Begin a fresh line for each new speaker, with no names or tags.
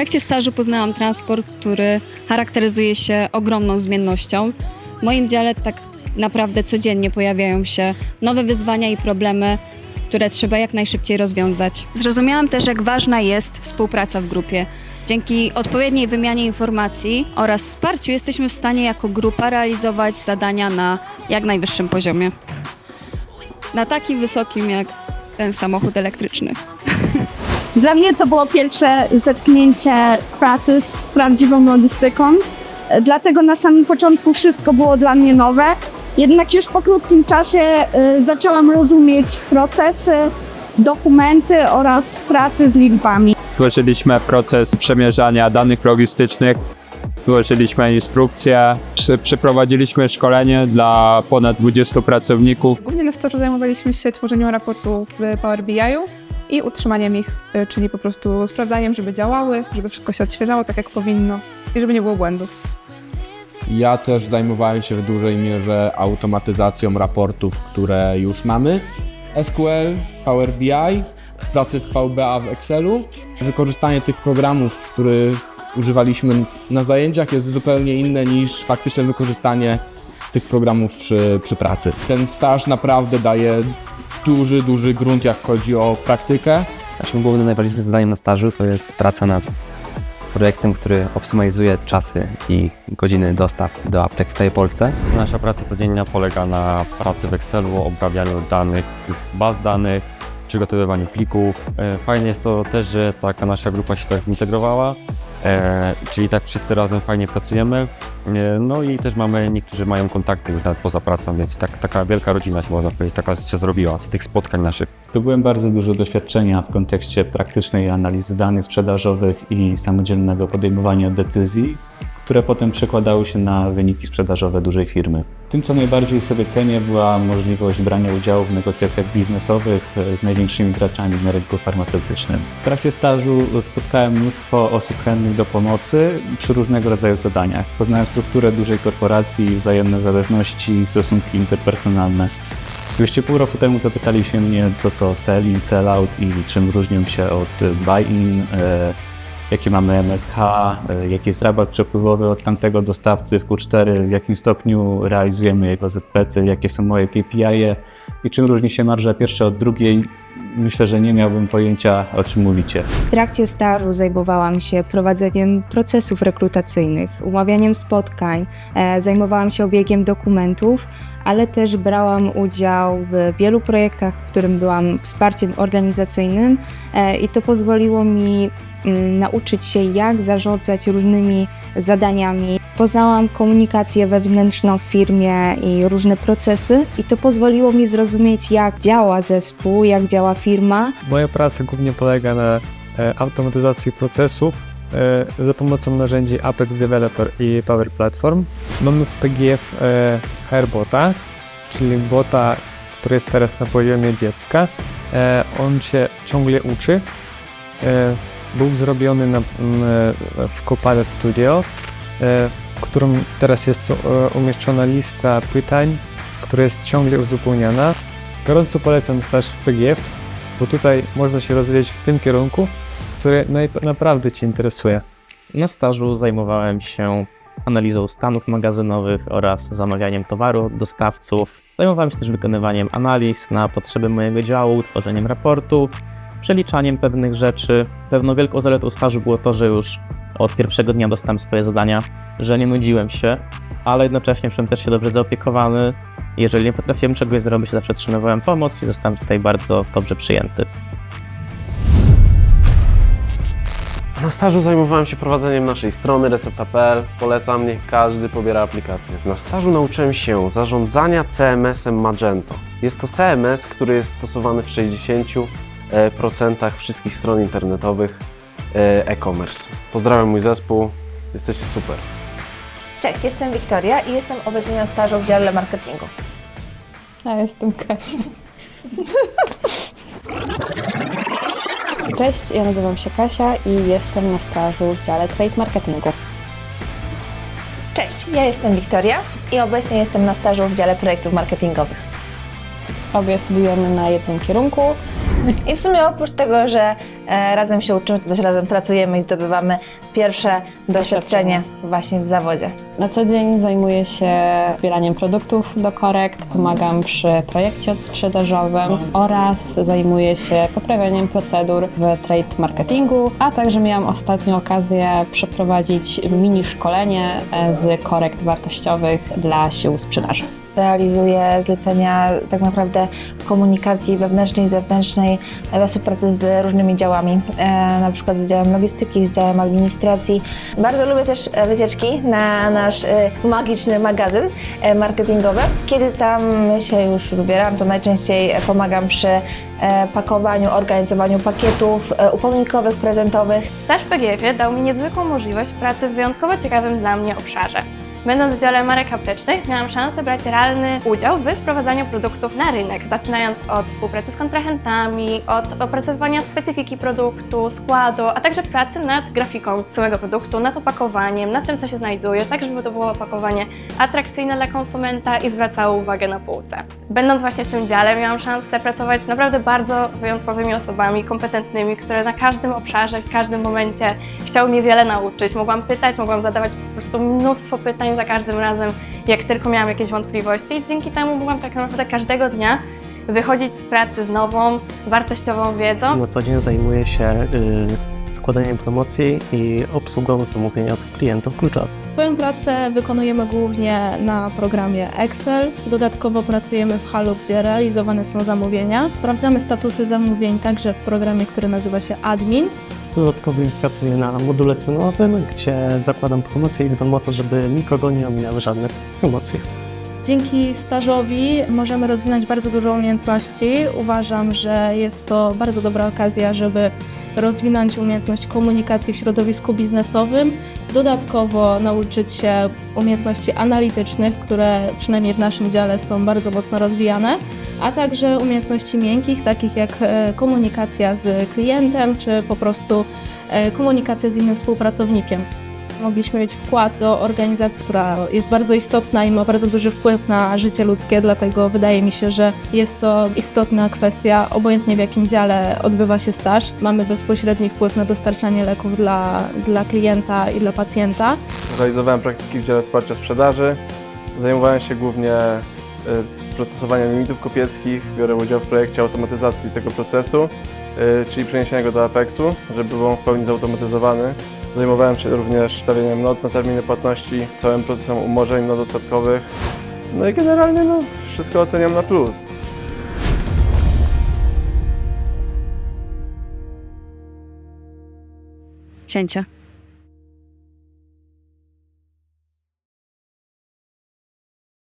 trakcie stażu poznałam transport, który charakteryzuje się ogromną zmiennością. W moim dziale tak naprawdę codziennie pojawiają się nowe wyzwania i problemy, które trzeba jak najszybciej rozwiązać. Zrozumiałam też, jak ważna jest współpraca w grupie. Dzięki odpowiedniej wymianie informacji oraz wsparciu jesteśmy w stanie jako grupa realizować zadania na jak najwyższym poziomie. Na takim wysokim jak ten samochód elektryczny.
Dla mnie to było pierwsze zetknięcie pracy z prawdziwą logistyką. Dlatego na samym początku wszystko było dla mnie nowe. Jednak już po krótkim czasie e, zaczęłam rozumieć procesy, dokumenty oraz pracy z liczbami.
Stworzyliśmy proces przemierzania danych logistycznych, stworzyliśmy instrukcję, przy- przeprowadziliśmy szkolenie dla ponad 20 pracowników.
Głównie na stażu zajmowaliśmy się tworzeniem raportów w Power BI-u i utrzymaniem ich, y, czyli po prostu sprawdzaniem, żeby działały, żeby wszystko się odświeżało tak jak powinno i żeby nie było błędów.
Ja też zajmowałem się w dużej mierze automatyzacją raportów, które już mamy. SQL, Power BI, pracy w VBA w Excelu. Wykorzystanie tych programów, których używaliśmy na zajęciach jest zupełnie inne niż faktyczne wykorzystanie tych programów przy, przy pracy. Ten staż naprawdę daje duży, duży grunt, jak chodzi o praktykę.
Naszym głównym, najważniejszym zadaniem na stażu to jest praca nad projektem, który optymalizuje czasy i godziny dostaw do aptek w całej Polsce.
Nasza praca codzienna polega na pracy w Excelu, obrabianiu danych z baz danych, przygotowywaniu plików. E, Fajnie jest to też, że taka nasza grupa się tak zintegrowała, e, czyli tak wszyscy razem fajnie pracujemy. E, No i też mamy, niektórzy mają kontakty już nawet poza pracą, więc tak, taka wielka rodzina się można powiedzieć, taka się zrobiła z tych spotkań naszych.
Zdobyłem bardzo dużo doświadczenia w kontekście praktycznej analizy danych sprzedażowych i samodzielnego podejmowania decyzji, które potem przekładały się na wyniki sprzedażowe dużej firmy. Tym, co najbardziej sobie cenię, była możliwość brania udziału w negocjacjach biznesowych e, z największymi graczami na rynku farmaceutycznym. W trakcie stażu spotkałem mnóstwo osób chętnych do pomocy przy różnego rodzaju zadaniach. Poznałem strukturę dużej korporacji, wzajemne zależności i stosunki interpersonalne. Oczywiście pół roku temu zapytali się mnie, co to sell-in, sell-out i czym różnią się od buy-in, e, jakie mamy MSH, e, jaki jest rabat przepływowy od tamtego dostawcy w Q4, w jakim stopniu realizujemy jego ZPC, jakie są moje KPI -e i czym różni się marża pierwsza od drugiej. Myślę, że nie miałbym pojęcia, o czym mówicie.
W trakcie stażu zajmowałam się prowadzeniem procesów rekrutacyjnych, umawianiem spotkań, e, zajmowałam się obiegiem dokumentów, ale też brałam udział w wielu projektach, w którym byłam wsparciem organizacyjnym e, i to pozwoliło mi mm, nauczyć się, jak zarządzać różnymi zadaniami. Poznałam komunikację wewnętrzną w firmie i różne procesy, i to pozwoliło mi zrozumieć, jak działa zespół, jak działa firma,
Moja praca głównie polega na e, automatyzacji procesów e, za pomocą narzędzi Apex Developer i Power Platform. Mamy w PGF e, Hairbota, czyli bota, który jest teraz na poziomie dziecka. On się ciągle uczy. Był zrobiony na, w Copilot Studio, w którym teraz jest e, umieszczona lista pytań, która jest ciągle uzupełniana. Gorąco polecam staż w PGF, bo tutaj można się rozwijać w tym kierunku, który naprawdę Cię interesuje.
Na stażu zajmowałem się analizą stanów magazynowych oraz zamawianiem towaru dostawców. Zajmowałem się też wykonywaniem analiz na potrzeby mojego działu, tworzeniem raportów, przeliczaniem pewnych rzeczy. Pewną wielką zaletą stażu było to, że już od pierwszego dnia dostałem swoje zadania, że nie nudziłem się, ale jednocześnie czułem też się dobrze zaopiekowany. Jeżeli nie potrafiłem czegoś zrobić, zawsze otrzymywałem pomoc i zostałem tutaj bardzo dobrze przyjęty.
Na stażu zajmowałem się prowadzeniem naszej strony recepta.pl. Polecam, niech każdy pobiera aplikację. Na stażu nauczyłem się zarządzania CMS-em Magento. Jest to CMS, który jest stosowany w 60% wszystkich stron internetowych e, e-commerce. Pozdrawiam mój zespół, jesteście super.
Cześć, jestem Wiktoria i jestem obecnie na stażu w dziale marketingu.
A jestem Kasia.
Cześć, ja nazywam się Kasia i jestem na stażu w dziale Trade Marketingu.
Cześć, ja jestem Wiktoria i obecnie jestem na stażu w dziale projektów marketingowych.
Obie studiujemy na jednym kierunku.
I w sumie oprócz tego, że e, razem się uczymy, to też razem pracujemy i zdobywamy pierwsze doświadczenie właśnie w zawodzie.
Na co dzień zajmuję się zbieraniem produktów do korekt, pomagam przy projekcie odsprzedażowym oraz zajmuję się poprawianiem procedur w trade marketingu, a także miałam ostatnio okazję przeprowadzić mini szkolenie e, z korekt wartościowych dla sił sprzedaży.
Realizuję zlecenia tak naprawdę w komunikacji wewnętrznej i zewnętrznej we współpracy z różnymi działami, e, na przykład z działem logistyki, z działem administracji. Bardzo lubię też e, wycieczki na nasz e, magiczny magazyn e, marketingowy. Kiedy tam się już wybieram, to najczęściej e, pomagam przy e, pakowaniu, organizowaniu pakietów e, upominkowych, prezentowych.
Staż w PGF-ie dał mi niezwykłą możliwość pracy w wyjątkowo ciekawym dla mnie obszarze. Będąc w dziale marek aptecznych, miałam szansę brać realny udział w wprowadzaniu produktów na rynek, zaczynając od współpracy z kontrahentami, od opracowywania specyfiki produktu, składu, a także pracy nad grafiką samego produktu, nad opakowaniem, nad tym, co się znajduje, tak żeby to było opakowanie atrakcyjne dla konsumenta i zwracało uwagę na półce. Będąc właśnie w tym dziale, miałam szansę pracować z naprawdę bardzo wyjątkowymi osobami, kompetentnymi, które na każdym obszarze, w każdym momencie chciały mnie wiele nauczyć. Mogłam pytać, mogłam zadawać po prostu mnóstwo pytań za każdym razem, jak tylko miałam jakieś wątpliwości. Dzięki temu mogłam tak naprawdę każdego dnia wychodzić z pracy z nową, wartościową wiedzą.
Na co dzień zajmuję się y, składaniem promocji i obsługą zamówień od klientów kluczowych.
Swoją pracę wykonujemy głównie na programie Excel. Dodatkowo pracujemy w halu, gdzie realizowane są zamówienia. Sprawdzamy statusy zamówień także w programie, który nazywa się Admin.
Dodatkowo pracuję na module cenowym, gdzie zakładam promocje i dbam o to, żeby nikogo nie ominęły żadne promocje.
Dzięki stażowi możemy rozwinąć bardzo dużo umiejętności. Uważam, że jest to bardzo dobra okazja, żeby rozwinąć umiejętność komunikacji w środowisku biznesowym, dodatkowo nauczyć się umiejętności analitycznych, które przynajmniej w naszym dziale są bardzo mocno rozwijane, a także umiejętności miękkich, takich jak e, komunikacja z klientem, czy po prostu e, komunikacja z innym współpracownikiem. Mogliśmy mieć wkład do organizacji, która jest bardzo istotna i ma bardzo duży wpływ na życie ludzkie, dlatego wydaje mi się, że jest to istotna kwestia, obojętnie w jakim dziale odbywa się staż. Mamy bezpośredni wpływ na dostarczanie leków dla, dla klienta i dla pacjenta.
Realizowałem praktyki w dziale wsparcia sprzedaży. Zajmowałem się głównie y, procesowaniem limitów kopieckich. Biorę udział w projekcie automatyzacji tego procesu, y, czyli przeniesienia go do Apexu, żeby był on w pełni zautomatyzowany. Zajmowałem się również stawianiem not na terminy płatności, całym procesem umorzeń not. No i generalnie no, wszystko oceniam na plus.
Cięcie.